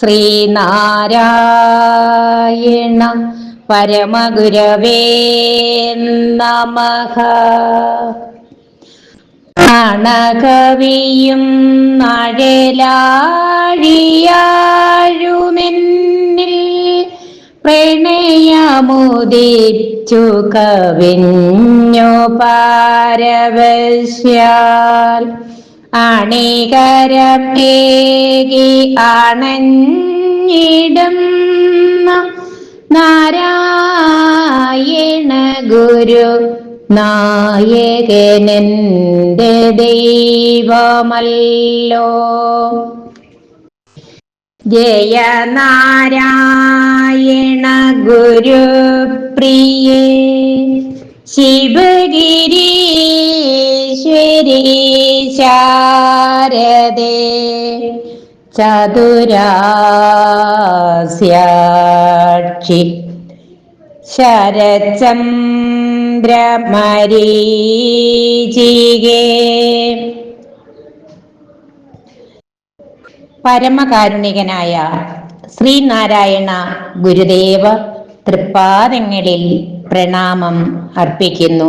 ശ്രീനാരായണ പരമഗുരവേ നമഃ. അണകവിയും നഴലാഴിയാഴുമെന്നിൽ പ്രണയമുദിച്ചു കവിഞ്ഞു പാരവശ്യാൽ. അണികരം ഏകി അണഞ്ഞിടും നാരായണ ഗുരു നായകനെന്റെ ദൈവമല്ലോ. ജയ നാരായണ ഗുരു പ്രിയേ ശിവഗിരീശ്വരി ശാരദേ ചതുരാസ്യാക്ഷി. ശരചന്ദ്രമരീചികേ പരമകാരുണികനായ ശ്രീനാരായണ ഗുരുദേവ തൃപ്പാദങ്ങളിൽ പ്രണാമം അർപ്പിക്കുന്നു.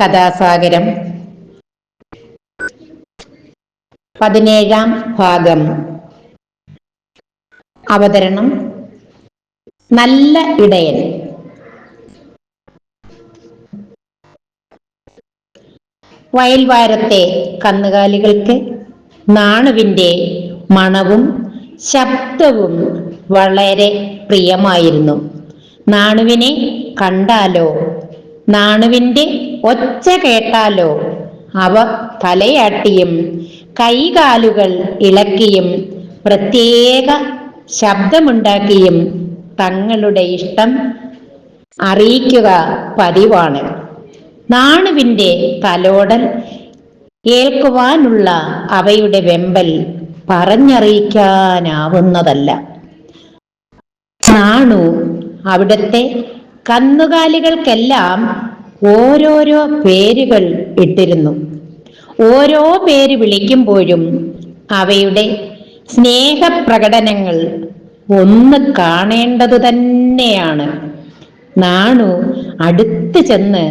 കഥാസാഗരം. പതിനേഴാം ഭാഗം. അവതരണം. നല്ല ഇടയൻ. വയൽവാരത്തെ കന്നുകാലികൾക്ക് നാണുവിന്റെ മണവും ശബ്ദവും വളരെ പ്രിയമായിരുന്നു. നാണുവിനെ കണ്ടാലോ? നാണുവിന്റെ ഒച്ച കേട്ടാലോ? അവ തലയാട്ടിയും കൈകാലുകൾ ഇളക്കിയും പ്രത്യേക ശബ്ദമുണ്ടാക്കിയും തങ്ങളുടെ ഇഷ്ടം അറിയിക്കുക പതിവാണ്. നാണുവിന്റെ തലോടൽ ഏൽക്കുവാനുള്ള അവയുടെ വെമ്പൽ പറഞ്ഞറിയിക്കാനാവുന്നതല്ല. നാണു അവിടുത്തെ കന്നുകാലികൾക്കെല്ലാം ഓരോരോ പേരുകൾ ഇട്ടിരുന്നു. ഓരോ പേര് വിളിക്കുമ്പോഴും അവയുടെ സ്നേഹപ്രകടനങ്ങൾ ഒന്ന് കാണേണ്ടതു തന്നെയാണ്. നാണു അടുത്ത് ചെന്ന്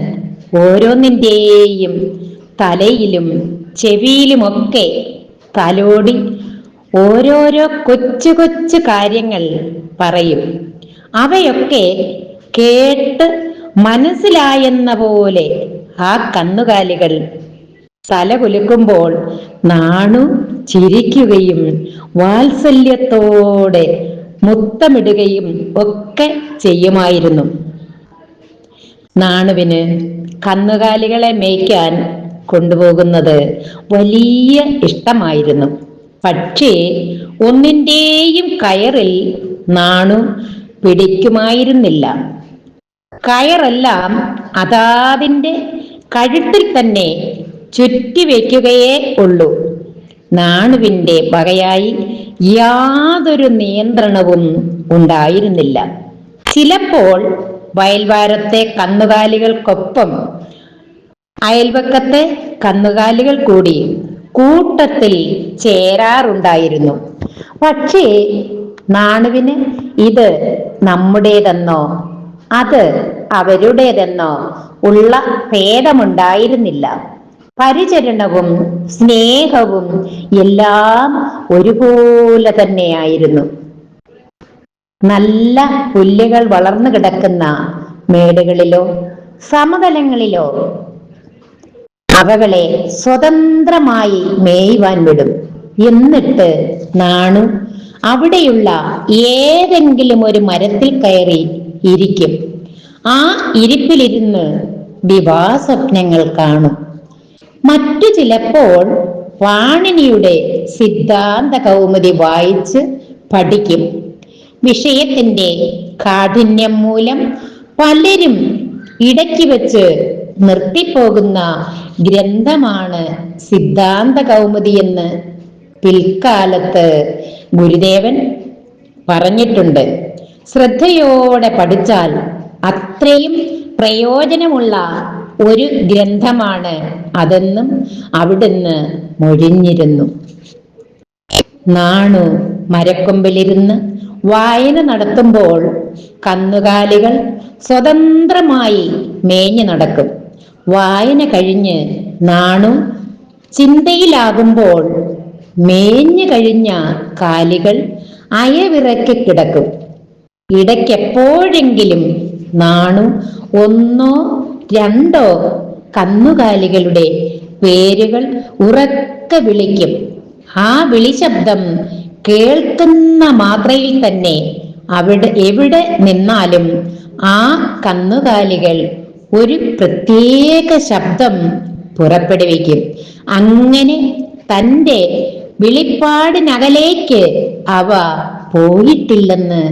ഓരോന്നിന്റെയും തലയിലും ചെവിയിലുമൊക്കെ തലോടി ഓരോരോ കൊച്ചു കൊച്ചു കാര്യങ്ങൾ പറയും. അവയൊക്കെ കേട്ട് മനസ്സിലായെന്ന പോലെ ആ കന്നുകാലികൾ തല കുലുക്കുമ്പോൾ നാണു ചിരിക്കുകയും വാത്സല്യത്തോടെ മുത്തമിടുകയും ഒക്കെ ചെയ്യുമായിരുന്നു. നാണുവിന് കന്നുകാലികളെ മേയ്ക്കാൻ കൊണ്ടുപോകുന്നത് വലിയ ഇഷ്ടമായിരുന്നു. പക്ഷേ ഒന്നിന്റെയും കയറിൽ നാണു പിടിക്കുമായിരുന്നില്ല. കയറെല്ലാം അതാതിന്റെ കഴുത്തിൽ തന്നെ ചുറ്റി ചുറ്റിവെക്കുകയേ ഉള്ളൂ. നാണുവിന്റെ വകയായി യാതൊരു നിയന്ത്രണവും ഉണ്ടായിരുന്നില്ല. ചിലപ്പോൾ വയൽവാരത്തെ കന്നുകാലികൾക്കൊപ്പം അയൽവക്കത്തെ കന്നുകാലികൾ കൂടി കൂട്ടത്തിൽ ചേരാറുണ്ടായിരുന്നു. പക്ഷേ നാണുവിന് ഇത് നമ്മുടേതെന്നോ അത് അവരുടേതെന്നോ ഉള്ള ഭേദമുണ്ടായിരുന്നില്ല. പരിചരണവും സ്നേഹവും എല്ലാം ഒരുപോലെ തന്നെയായിരുന്നു. നല്ല പുല്ലുകൾ വളർന്നു കിടക്കുന്ന മേടുകളിലോ സമതലങ്ങളിലോ അവകളെ സ്വതന്ത്രമായി മേയുവാൻ വിടും. എന്നിട്ട് നാണു അവിടെയുള്ള ഏതെങ്കിലും ഒരു മരത്തിൽ കയറി ഇരിക്കും. ആ ഇരിപ്പിലിരുന്ന് വിവാസ്വപ്നങ്ങൾ കാണും. മറ്റു ചിലപ്പോൾ വാണിനിയുടെ സിദ്ധാന്ത കൗമുദി വായിച്ച് പഠിക്കും. വിഷയത്തിന്റെ കാഠിന്യം മൂലം പലരും ഇടയ്ക്ക് വെച്ച് നിർത്തിപ്പോകുന്ന ഗ്രന്ഥമാണ് സിദ്ധാന്ത കൗമുദി എന്ന് പിൽക്കാലത്ത് ഗുരുദേവൻ പറഞ്ഞിട്ടുണ്ട്. ശ്രദ്ധയോടെ പഠിച്ചാൽ അത്രയും പ്രയോജനമുള്ള ഒരു ഗ്രന്ഥമാണ് അതെന്നും അവിടുന്ന് മൊഴിഞ്ഞിരുന്നു. നാണു മരക്കൊമ്പിലിരുന്ന് വായന നടത്തുമ്പോൾ കന്നുകാലികൾ സ്വതന്ത്രമായി മേഞ്ഞു നടക്കും. വായന കഴിഞ്ഞ് നാണു ചിന്തയിലാകുമ്പോൾ മേഞ്ഞു കഴിഞ്ഞ കാലികൾ അയവിറക്കി കിടക്കും. ഇടയ്ക്കെപ്പോഴെങ്കിലും നാണു ഒന്നോ രണ്ടോ കന്നുകാലികളുടെ പേരുകൾ ഉറക്ക വിളിക്കും. ആ വിളിശബ്ദം കേൾക്കുന്ന മാത്രയിൽ തന്നെ അവിടെ എവിടെ നിന്നാലും ആ കന്നുകാലികൾ ഒരു പ്രത്യേക ശബ്ദം പുറപ്പെടുവിക്കും. അങ്ങനെ തന്റെ വിളിപ്പാടിനകലേക്ക് അവ പോയിട്ടില്ലെന്ന്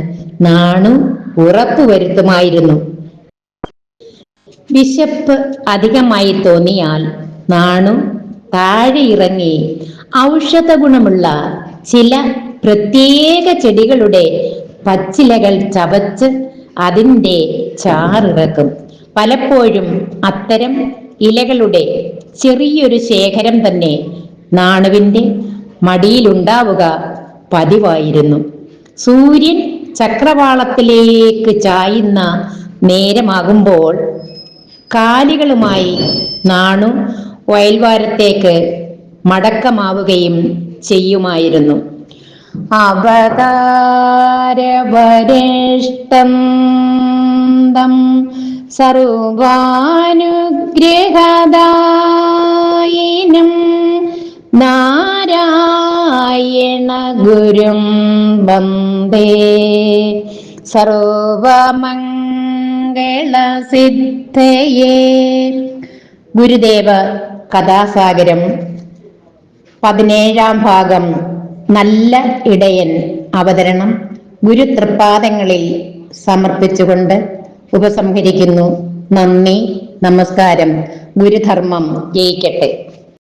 നാണു ഉറപ്പുവരുത്തുമായിരുന്നു. വിശപ്പ് അധികമായി തോന്നിയാൽ നാണു താഴെ ഇറങ്ങി ഔഷധ ഗുണമുള്ള ചില പ്രത്യേക ചെടികളുടെ പച്ചിലകൾ ചവച്ച് അതിന്റെ ചാറിറക്കും. പലപ്പോഴും അത്തരം ഇലകളുടെ ചെറിയൊരു ശേഖരം തന്നെ നാണുവിന്റെ മടിയിലുണ്ടാവുക പതിവായിരുന്നു. സൂര്യൻ ചക്രവാളത്തിലേക്ക് ചായുന്ന നേരമാകുമ്പോൾ കാലികളുമായി നാണു വയൽവാരത്തേക്ക് മടക്കമാവുകയും ചെയ്യുമായിരുന്നു. അവതാരവരിഷ്ടം സർവാനുഗ്രഹദായിനം നാരായണ ഗുരും വന്ദേ. സർവമംഗളസിദ്ധയേ. ഗുരുദേവ കഥാസാഗരം. പതിനേഴാം ഭാഗം. നല്ല ഇടയൻ അവതരണം. ഗുരു തൃപ്പാദങ്ങളിൽ സമർപ്പിച്ചുകൊണ്ട് ഉപസംഹരിക്കുന്നു. നന്ദി നമസ്കാരം. ഗുരുധർമ്മം ജയിക്കട്ടെ.